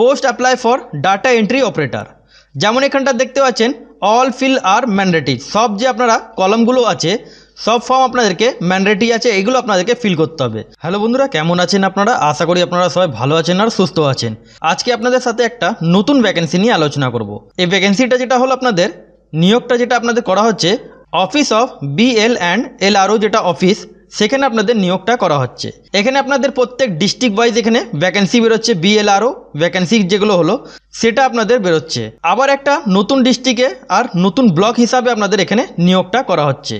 Post apply for data entry operator. যেমন এখানটা দেখতে পাচ্ছেন, অল ফিল আর ম্যান্ডেটরি সব যে আপনারা কলমগুলো আছে, সব ফর্ম আপনাদেরকে ম্যান্ডেটরি আছে, এগুলো আপনাদেরকে ফিল করতে হবে। হ্যালো বন্ধুরা, কেমন আছেন আপনারা? আশা করি আপনারা সবাই ভালো আছেন আর সুস্থ আছেন। আজকে আপনাদের সাথে একটা নতুন ভ্যাকেন্সি নিয়ে আলোচনা করব। এই ভ্যাকেন্সিটা যেটা হলো আপনাদের, নিয়োগটা যেটা আপনাদের করা হচ্ছে, office of BL and L আরও যেটা অফিস সেখানে আপনাদের নিয়োগটা করা হচ্ছে। এখানে আপনাদের প্রত্যেক ডিস্ট্রিক্ট ওয়াইজ এখানে ভ্যাকেন্সি বেরোচ্ছে বিএলআরও ভ্যাকেন্সি যেগুলো হলো, সেটা আপনাদের বেরোচ্ছে। আবার একটা নতুন ডিস্ট্রিক্টে আর নতুন ব্লক হিসাবে আপনাদের এখানে নিয়োগটা করা হচ্ছে।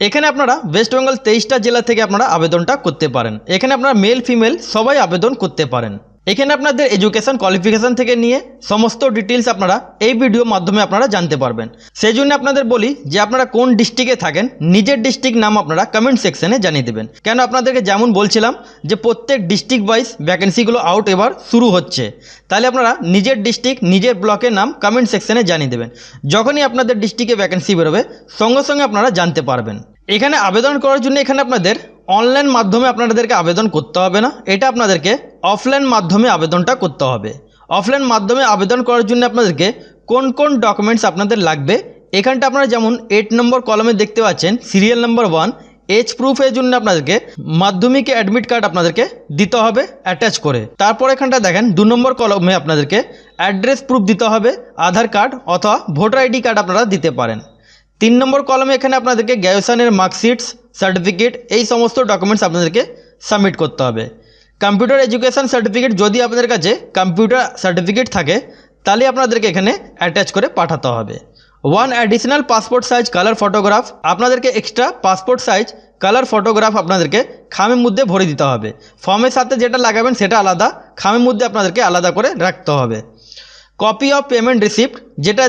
এখানে আপনারা ওয়েস্ট বেঙ্গল তেইশটা জেলা থেকে আপনারা আবেদনটা করতে পারেন। এখানে আপনারা মেল ফিমেল সবাই আবেদন করতে পারেন। এখানে আপনাদের এডুকেশন কোয়ালিফিকেশান থেকে নিয়ে সমস্ত ডিটেলস আপনারা এই ভিডিওর মাধ্যমে আপনারা জানতে পারবেন। সেই জন্য আপনাদের বলি যে আপনারা কোন ডিস্ট্রিক্টে থাকেন, নিজের ডিস্ট্রিক্ট নাম আপনারা কমেন্ট সেকশনে জানিয়ে দেবেন। কেন আপনাদেরকে যেমন বলছিলাম যে প্রত্যেক ডিস্ট্রিক্ট ওয়াইজ ভ্যাকেন্সিগুলো আউট এবার শুরু হচ্ছে, তাহলে আপনারা নিজের ডিস্ট্রিক্ট নিজের ব্লকের নাম কমেন্ট সেকশনে জানিয়ে দেবেন। যখনই আপনাদের ডিস্ট্রিক্টে ভ্যাকেন্সি বেরোবে, সঙ্গে সঙ্গে আপনারা জানতে পারবেন। এখানে আবেদন করার জন্য এখানে আপনাদের অনলাইন মাধ্যমে আপনাদেরকে আবেদন করতে হবে না, এটা আপনাদেরকে অফলাইন মাধ্যমে আবেদনটা করতে হবে। অফলাইন মাধ্যমে আবেদন করার জন্য আপনাদেরকে কোন কোন ডকুমেন্টস আপনাদের লাগবে, এখানটা আপনারা যেমন এইট নম্বর কলমে দেখতে পাচ্ছেন সিরিয়াল নাম্বার ওয়ান এজ প্রুফের জন্য আপনাদেরকে মাধ্যমিক অ্যাডমিট কার্ড আপনাদেরকে দিতে হবে অ্যাটাচ করে। তারপর এখানটা দেখেন, দু নম্বর কলমে আপনাদেরকে অ্যাড্রেস প্রুফ দিতে হবে, আধার কার্ড অথবা ভোটার আইডি কার্ড আপনারা দিতে পারেন। তিন নম্বর কলমে এখানে আপনাদেরকে গ্র্যাজুয়েশনের মার্কশিটস সার্টিফিকেট এই সমস্ত ডকুমেন্টস আপনাদেরকে সাবমিট করতে হবে। কম্পিউটার এডুকেশন সার্টিফিকেট যদি আপনাদের কাছে কম্পিউটার সার্টিফিকেট থাকে, তাহলে আপনাদেরকে এখানে অ্যাটাচ করে পাঠাতে হবে। One additional passport size colour photograph আপনাদেরকে extra passport size colour photograph আপনাদেরকে খামের মধ্যে ভরে দিতে হবে। ফর্মের সাথে যেটা লাগাবেন সেটা আলাদা, খামের মধ্যে আপনাদেরকে আলাদা করে রাখতে হবে। কপি অফ পেমেন্ট রিসিপ্ট যেটা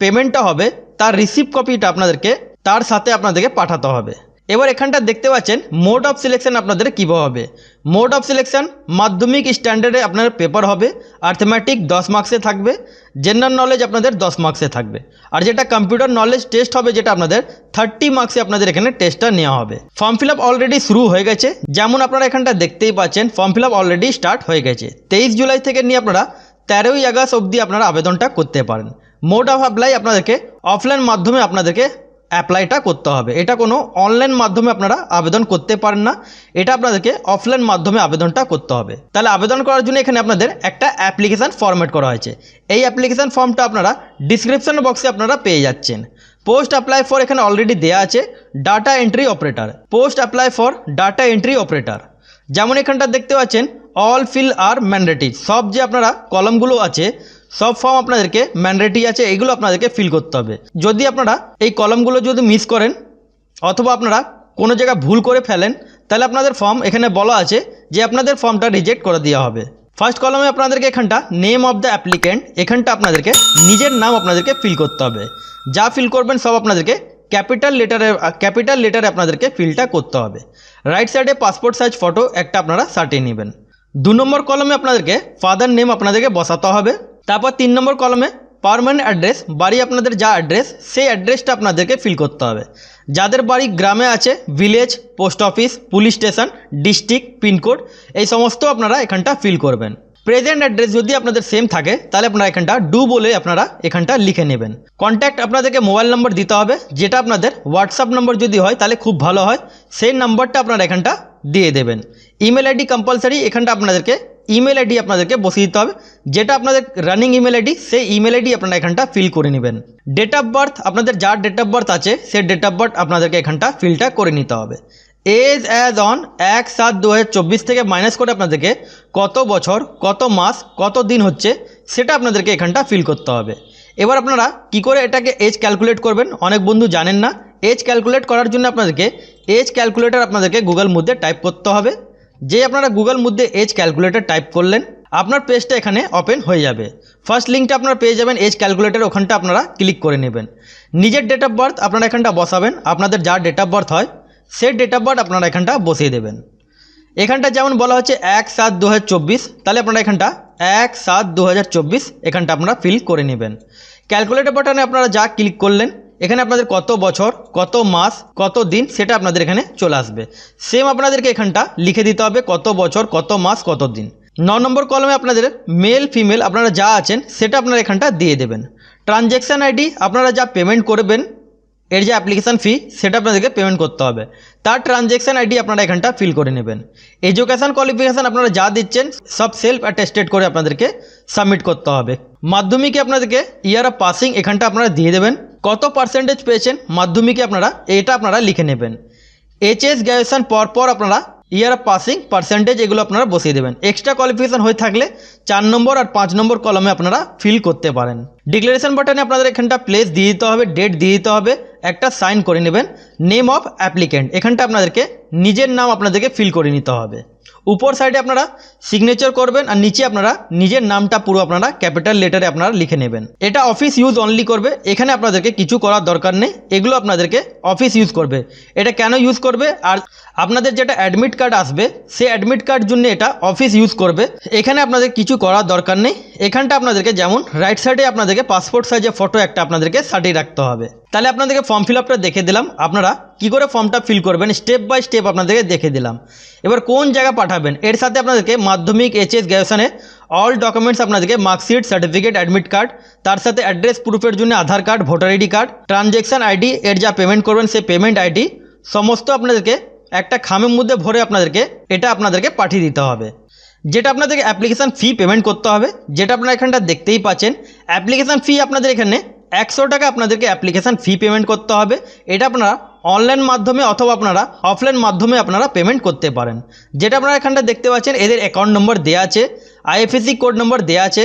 পেমেন্টটা হবে, তার রিসিপ্ট কপিটা আপনাদেরকে, তার সাথে আপনাদেরকে পাঠাতে হবে। এবার এখানটা দেখতে পাচ্ছেন মোড অফ সিলেকশন আপনাদের কীভাবে হবে? মোড অফ সিলেকশন মাধ্যমিক স্ট্যান্ডার্ডে আপনার পেপার হবে আর্থমেটিক দশ মার্কসে থাকবে জেনারেল নলেজ আপনাদের দশ মার্কসে থাকবে। আর যেটা কম্পিউটার নলেজ টেস্ট হবে, যেটা আপনাদের থার্টি মার্কসে আপনাদের এখানে টেস্টটা নেওয়া হবে। ফর্ম ফিল আপ অলরেডি শুরু হয়ে গেছে। যেমন আপনারা এখানটা দেখতেই পাচ্ছেন form fill up already start হয়ে গেছে। তেইশ জুলাই থেকে নিয়ে আপনারা তেরোই আগস্ট অবধি আপনারা আবেদনটা করতে পারেন। মোড অফ অ্যাপ্লাই আপনাদেরকে অফলাইন মাধ্যমে আপনাদেরকে অ্যাপ্লাইটা করতে হবে। এটা কোনো অনলাইন মাধ্যমে আপনারা আবেদন করতে পারেন না। এটা আপনাদেরকে অফলাইন মাধ্যমে আবেদনটা করতে হবে। তাহলে আবেদন করার জন্য এখানে আপনাদের একটা অ্যাপ্লিকেশান ফরম্যাট করা হয়েছে। এই অ্যাপ্লিকেশান ফর্মটা আপনারা ডিসক্রিপশন বক্সে আপনারা পেয়ে যাচ্ছেন। পোস্ট অ্যাপ্লাই ফর এখানে অলরেডি দেওয়া আছে data entry operator post apply for data entry operator যেমন এখানটা দেখতে পাচ্ছেন অল ফিল আর ম্যান্ডেটরি সব যে আপনারা কলমগুলো আছে সব ফর্ম আপনাদেরকে ম্যান্ডেটরি আছে, এগুলো আপনাদেরকে ফিল করতে হবে। যদি আপনারা এই কলমগুলো যদি মিস করেন, অথবা আপনারা কোনো জায়গায় ভুল করে ফেলেন, তাহলে আপনাদের ফর্ম এখানে বলা আছে যে আপনাদের ফর্মটা রিজেক্ট করে দেওয়া হবে। ফার্স্ট কলমে আপনাদেরকে এখানটা নেম অফ দ্য অ্যাপ্লিকেন্ট এখানটা আপনাদেরকে নিজের নাম আপনাদেরকে ফিল করতে হবে। যা ফিল করবেন, সব আপনাদেরকে ক্যাপিটাল লেটারে ক্যাপিটাল লেটারে আপনাদেরকে ফিলটা করতে হবে। রাইট সাইডে পাসপোর্ট সাইজ ফটো একটা আপনারা সাটিয়ে নেবেন। দু নম্বর কলমে আপনাদেরকে ফাদার নেম আপনাদেরকে বসাতে হবে। তারপর তিন নম্বর কলমে পারমানেন্ট অ্যাড্রেস বাড়ি আপনাদের যা অ্যাড্রেস সেই অ্যাড্রেসটা আপনাদেরকে ফিল করতে হবে। যাদের বাড়ি গ্রামে আছে village post office police station district pincode এই সমস্ত আপনারা এখানটা ফিল করবেন। প্রেজেন্ট অ্যাড্রেস যদি আপনাদের সেম থাকে, তাহলে আপনারা এখানটা ডু বলে আপনারা এখানটা লিখে নেবেন। কন্ট্যাক্ট আপনাদেরকে মোবাইল নম্বর দিতে হবে, যেটা আপনাদের হোয়াটসঅ্যাপ নম্বর যদি হয়, তাহলে খুব ভালো হয়। সেই নাম্বারটা আপনারা এখানটা দিয়ে দেবেন। ইমেল আইডি কম্পালসারি এখানটা আপনাদেরকে ইমেল আইডি আপনাদেরকে বসিয়ে দিতে হবে। যেটা আপনাদের রানিং ইমেল আইডি সেই ইমেল আইডি আপনারা এখানটা ফিল করে নেবেন। ডেট অফ বার্থ আপনাদের যার ডেট অফ বার্থ আছে, সেই ডেট অফ বার্থ আপনাদেরকে এখানটা ফিলটা করে নিতে হবে। এজ অ্যাজ অন এক সাত দু থেকে মাইনাস করে আপনাদেরকে কত বছর, কত মাস, কত দিন হচ্ছে সেটা আপনাদেরকে এখানটা ফিল করতে হবে। এবার আপনারা কি করে এটাকে এজ ক্যালকুলেট করবেন? অনেক বন্ধু জানেন না। এজ ক্যালকুলেট করার জন্য আপনাদেরকে এজ ক্যালকুলেটর আপনাদেরকে গুগল মধ্যে টাইপ করতে হবে। যে আপনারা গুগল মধ্যে এজ ক্যালকুলেটর টাইপ করলেন, আপনার পেজটা এখানে ওপেন হয়ে যাবে। ফার্স্ট লিঙ্কটা আপনারা পেয়ে যাবেন এজ ক্যালকুলেটর ওখানটা আপনারা ক্লিক করে নেবেন। নিজের ডেট অফ বার্থ আপনারা এখানটা বসাবেন। আপনাদের যার ডেট অফ বার্থ হয় সেই ডেট অফ বার্থ আপনারা এখানটা বসিয়ে দেবেন। এখানটা যেমন বলা হচ্ছে এক সাত দু তাহলে আপনারা এখানটা এক সাত দু এখানটা আপনারা ফিল করে নেবেন। ক্যালকুলেটর বাটনে আপনারা যা ক্লিক করলেন, এখানে আপনাদের কত বছর, কত মাস, কত দিন, সেটা আপনাদের এখানে চলে আসবে। সেম আপনাদেরকে এখানটা লিখে দিতে হবে কত বছর, কত মাস, কত দিন। ন নম্বর কলমে আপনাদের মেল ফিমেল আপনারা যা আছেন, সেটা আপনারা এখানটা দিয়ে দেবেন। ট্রানজ্যাকশান আইডি আপনারা যা পেমেন্ট করবেন এর যে অ্যাপ্লিকেশান ফি সেটা আপনাদেরকে পেমেন্ট করতে হবে। তার ট্রানজ্যাকশান আইডি আপনারা এখানটা ফিল করে নেবেন। এডুকেশান কোয়ালিফিকেশান আপনারা যা দিচ্ছেন, সব সেলফ অ্যাটেস্টেড করে আপনাদেরকে সাবমিট করতে হবে। মাধ্যমিকে আপনাদেরকে ইয়ার অফ পাসিং এখানটা আপনারা দিয়ে দেবেন। কত পার্সেন্টেজ পেয়েছেন, মাধ্যমিকে আপনারা এটা আপনারা লিখে নেবেন। এইচএস গ্র্যাজুয়েশন পর পর আপনারা ইয়ার অফ পাসিং পার্সেন্টেজ এগুলো আপনারা বসিয়ে দেবেন। এক্সট্রা কোয়ালিফিকেশান হয়ে থাকলে চার নম্বর আর পাঁচ নম্বর কলমে আপনারা ফিল করতে পারেন। ডিক্লারেশন বাটনে আপনাদের এখানটা প্লেস দিয়ে দিতে হবে ডেট দিয়ে দিতে হবে। একটা সাইন করে নেবেন, নেম অফ অ্যাপ্লিক্যান্ট। এখানটা আপনাদেরকে নিজের নাম আপনাদেরকে ফিল করে নিতে হবে। উপর সাইডে আপনারা সিগনেচার করবেন আর নিচে আপনারা নিজের নামটা পুরো আপনারা ক্যাপিটাল লেটারে আপনারা লিখে নেবেন। এটা অফিস ইউজ অনলি করবে। এখানে আপনাদেরকে কিছু করার দরকার নেই। এগুলো আপনাদেরকে অফিস ইউজ করবে। এটা কেন ইউজ করবে? আর আপনাদের যেটা অ্যাডমিট কার্ড আসবে, সেই অ্যাডমিট কার্ড জন্য এটা অফিস ইউজ করবে। এখানে আপনাদের কিছু করার দরকার নেই। এখানটা আপনাদেরকে যেমন রাইট সাইডে আপনাদেরকে পাসপোর্ট সাইজের ফটো একটা আপনাদেরকে সাটিয়ে রাখতে হবে। তাহলে আপনাদেরকে ফর্ম ফিল আপটা দেখে দিলাম। আপনারা কি করে ফর্মটা ফিল করবেন স্টেপ বাই স্টেপ আপনাদেরকে দেখে দিলাম। এবার কোন জায়গা পাঠাবেন এর সাথে আপনাদেরকে মাধ্যমিক এইচএস গ্র্যাজুয়েশনে অল ডকুমেন্টস আপনাদেরকে মার্কশিট সার্টিফিকেট অ্যাডমিট কার্ড তার সাথে অ্যাড্রেস প্রুফের জন্য Aadhaar card voter ID card transaction ID এর যা পেমেন্ট করবেন সেই পেমেন্ট আইডি সমস্ত আপনাদেরকে একটা খামের মধ্যে ভরে আপনাদেরকে এটা আপনাদেরকে পাঠিয়ে দিতে হবে। যেটা আপনাদেরকে অ্যাপ্লিকেশান ফি পেমেন্ট করতে হবে, যেটা আপনারা এখানটা দেখতেই পাচ্ছেন। অ্যাপ্লিকেশান ফি আপনাদের এখানে একশো টাকা আপনাদেরকে অ্যাপ্লিকেশান ফি পেমেন্ট করতে হবে। এটা আপনারা অনলাইন মাধ্যমে অথবা আপনারা অফলাইন মাধ্যমে আপনারা পেমেন্ট করতে পারেন। যেটা আপনারা এখানটা দেখতে পাচ্ছেন, এদের অ্যাকাউন্ট নম্বর দেওয়া আছে আইএফএসি কোড নম্বর দেওয়া আছে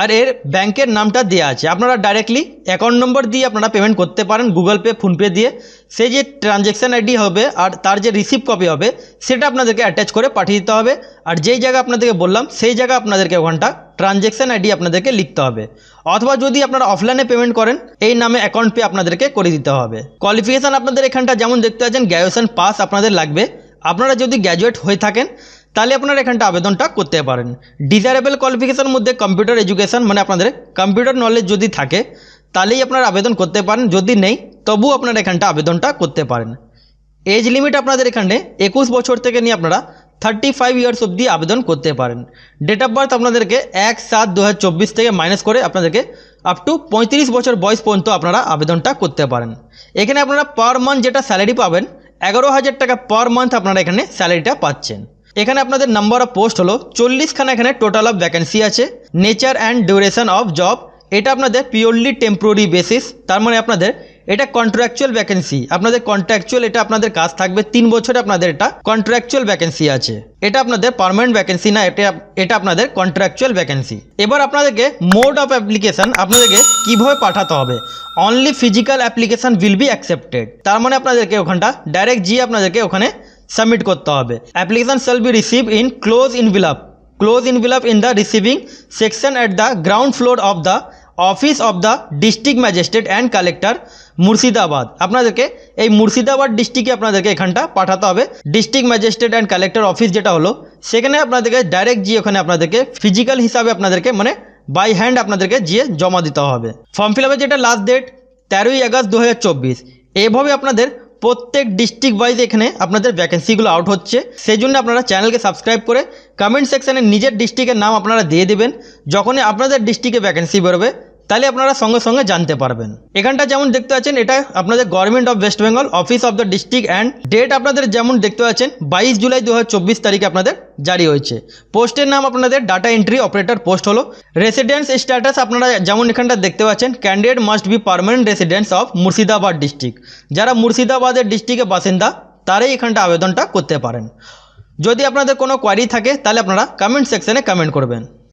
আর এর ব্যাংকের নামটা দেওয়া আছে। আপনারা ডাইরেক্টলি অ্যাকাউন্ট নম্বর দিয়ে আপনারা পেমেন্ট করতে পারেন গুগল পে ফোনপে দিয়ে। সেই যে ট্রানজ্যাকশান আইডি হবে আর তার যে রিসিভ কপি হবে, সেটা আপনাদেরকে অ্যাটাচ করে পাঠিয়ে দিতে হবে। আর যেই জায়গা আপনাদেরকে বললাম, সেই জায়গা আপনাদেরকে ওখানটা ট্রানজ্যাকশান আইডি আপনাদেরকে লিখতে হবে। অথবা যদি আপনারা অফলাইনে পেমেন্ট করেন, এই নামে অ্যাকাউন্ট পে আপনাদেরকে করে দিতে হবে। কোয়ালিফিকেশান আপনাদের এখানটা যেমন দেখতে পাচ্ছেন গ্র্যাজুয়েশন পাস আপনাদের লাগবে। আপনারা যদি গ্র্যাজুয়েট হয়ে থাকেন তাহলে আপনারা এখানটা আবেদনটা করতে পারেন। ডিজারেবল কোয়ালিফিকেশানের মধ্যে কম্পিউটার এডুকেশন মানে আপনাদের কম্পিউটার নলেজ যদি থাকে, তাহলেই আপনারা আবেদন করতে পারেন। যদি নেই, তবুও আপনারা এখানটা আবেদনটা করতে পারেন। এজ লিমিট আপনাদের এখানে একুশ বছর থেকে নিয়ে আপনারা থার্টি ফাইভ ইয়ার্স অবধি আবেদন করতে পারেন। ডেট অফ বার্থ আপনাদেরকে এক সাত দু থেকে মাইনাস করে আপনাদেরকে আপ টু পঁয়ত্রিশ বছর বয়স পর্যন্ত আপনারা আবেদনটা করতে পারেন। এখানে আপনারা পার মান্থ যেটা স্যালারি পাবেন, এগারো হাজার টাকা পার মান্থ আপনারা এখানে স্যালারিটা পাচ্ছেন। এখানে আপনাদের নাম্বার অফ পোস্ট হলো চল্লিশখানা এখানে টোটাল অফ ভ্যাকেন্সি আছে nature and duration of job এটা আপনাদের পিওরলি টেম্পোরারি বেসিস তার মানে আপনাদের এটা কন্ট্রাকচুয়াল ভ্যাকেন্সি আপনাদের কন্ট্রাকচুয়াল এটা আপনাদের কাজ থাকবে তিন বছরে আপনাদের এটা কন্ট্রাকচুয়াল ভ্যাকেন্সি আছে, এটা আপনাদের পার্মানেন্ট ভ্যাকেন্সি না, এটা এটা আপনাদের কন্ট্রাকচুয়াল ভ্যাকেন্সি এবার আপনাদেরকে মোড অফ অ্যাপ্লিকেশন আপনাদেরকে কীভাবে পাঠাতে হবে only physical application will be accepted তার মানে আপনাদেরকে ওখানটা ডাইরেক্ট গিয়ে আপনাদেরকে ওখানে সাবমিট করতে হবে। Application shall be received in close envelope close envelope in the receiving section at the ground floor of the office of the district magistrate and collector Murshidabad আপনাদেরকে এই মুর্শিদাবাদ ডিস্ট্রিক্টে আপনাদেরকে এখানটা পাঠাতে হবে। District magistrate and collector office যেটা হলো, সেখানে আপনাদেরকে ডাইরেক্ট গিয়ে ওখানে আপনাদেরকে ফিজিক্যাল হিসাবে আপনাদেরকে মানে বাই হ্যান্ড আপনাদেরকে গিয়ে জমা দিতে হবে। ফর্ম ফিল আপের যেটা লাস্ট ডেট তেরোই আগস্ট দু হাজার চব্বিশ। এভাবে আপনাদের প্রত্যেক ডিস্ট্রিক্ট ওয়াইজ এখানে আপনাদের ভ্যাকেন্সিগুলো আউট হচ্ছে। সেই জন্য আপনারা চ্যানেলকে সাবস্ক্রাইব করে কমেন্ট সেকশানে নিজের ডিস্ট্রিক্টের নাম আপনারা দিয়ে দেবেন। যখনই আপনাদের ডিস্ট্রিক্টে ভ্যাকেন্সি বেরোবে তাহলে আপনারা সঙ্গে সঙ্গে জানতে পারবেন। এখানটা যেমন দেখতে পাচ্ছেন, এটা আপনাদের government of West Bengal office of the district and date আপনাদের যেমন দেখতে পাচ্ছেন, বাইশ জুলাই দু হাজার চব্বিশ তারিখে আপনাদের জারি হয়েছে। পোস্টের নাম আপনাদের ডাটা এন্ট্রি অপারেটর পোস্ট হলো। রেসিডেন্স স্ট্যাটাস আপনারা যেমন এখানটা দেখতে পাচ্ছেন candidate must be permanent residence of Murshidabad district যারা মুর্শিদাবাদের ডিস্ট্রিক্টের বাসিন্দা, তারাই এখানটা আবেদনটা করতে পারেন। যদি আপনাদের কোনো কোয়ারি থাকে, তাহলে আপনারা কমেন্ট সেকশনে কমেন্ট করবেন।